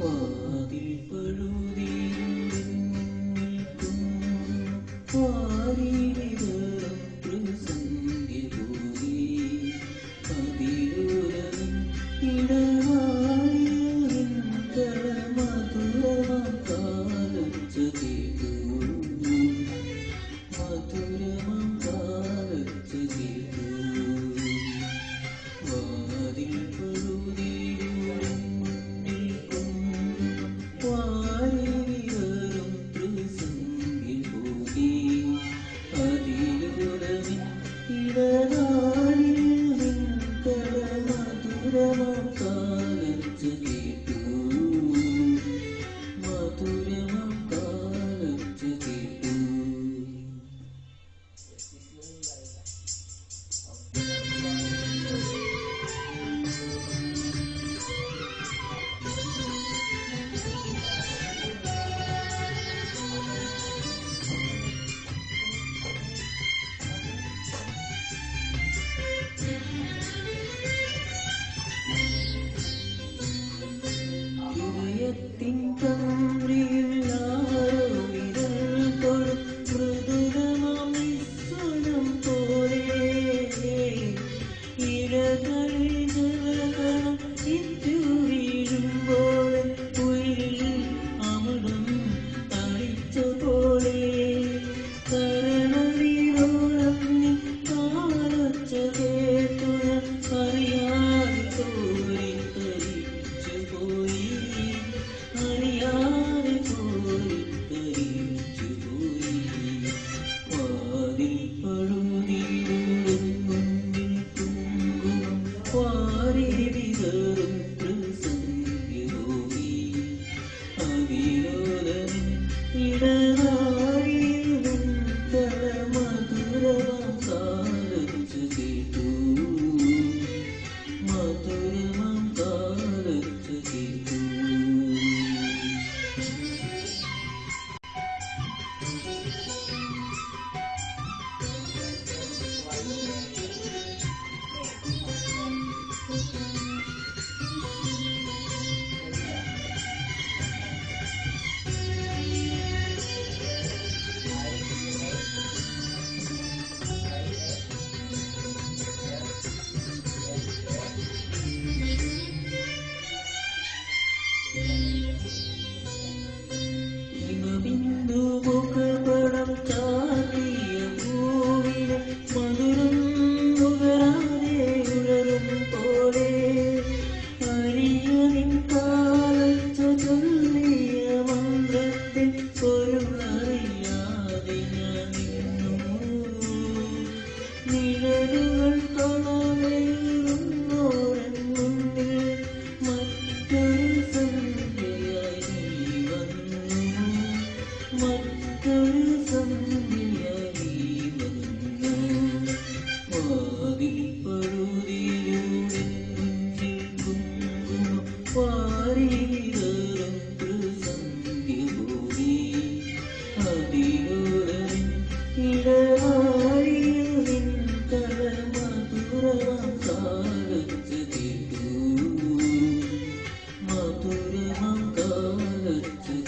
വാതിൽ നിൽക്കുന്നു calling to keep door. one. Zero. つ